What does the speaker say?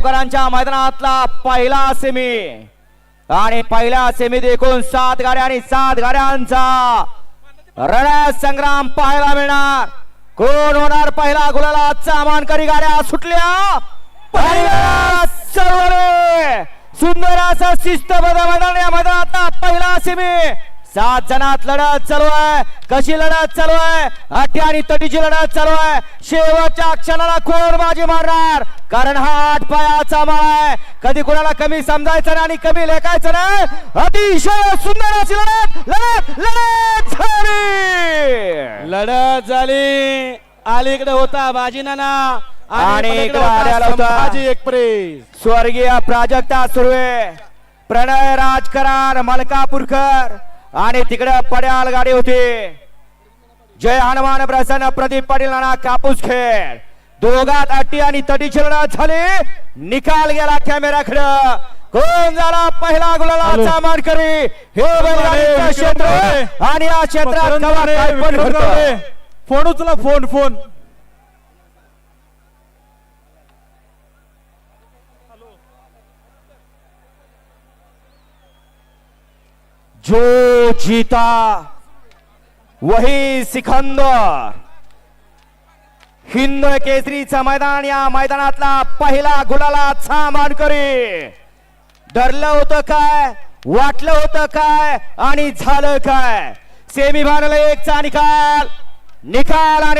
करांच्या मैदानातला पहिला सेमी आणि पहिल्या सेमीत एकूण सात गाड्या आणि सात गाड्यांचा रणा संग्राम पाहायला मिळणार. कोण होणार पहिला गुलालाचा मानकरी गाड्या सुटल्या. पहिला सर्वरे. सुंदर असा शिस्तबद्ध मैदान या मैदानातला पहिला सेमी सात जणात लढत चालू आहे. कशी लढत चालू आहे? अठ्या आणि तटीची लढत चालू आहे. शेवटच्या क्षणाला कोण बाजी मारणार? कारण हा आठ पायाचा माळ आहे. कधी कोणाला कमी समजायचं नाही आणि कमी लेखायचं नाही. अतिशय सुंदर अशी लढत लढत लढत झाली. लढत झाली. अलीकडे होता बाजी नाना. आणि एक्सप्रेस स्वर्गीय प्राजक्ता सुर्वे प्रणय राजकरार मलकापूरकर. आणि तिकडे पड्याल गाडी होती. जय हनुमान प्रसन्न प्रदीप पाटील नाना कापूस खेळ. दोघात अट्टी आणि तटीची लढत झाली. निकाल गेला कॅमेराकडे कोण झाला पहिला गुलालाचा मानकरी? हे क्षेत्र आणि या क्षेत्रात. फोन उचला फोन फोन. जो जीता वही सिकंदर. हिंद केसरीचं मैदान या मैदानातला पहिला गुलालाचा मानकरी धरलं होतं काय? वाटलं होतं काय? आणि झालं काय? सेमी फायनल एकचा निकाल. निकाल आणि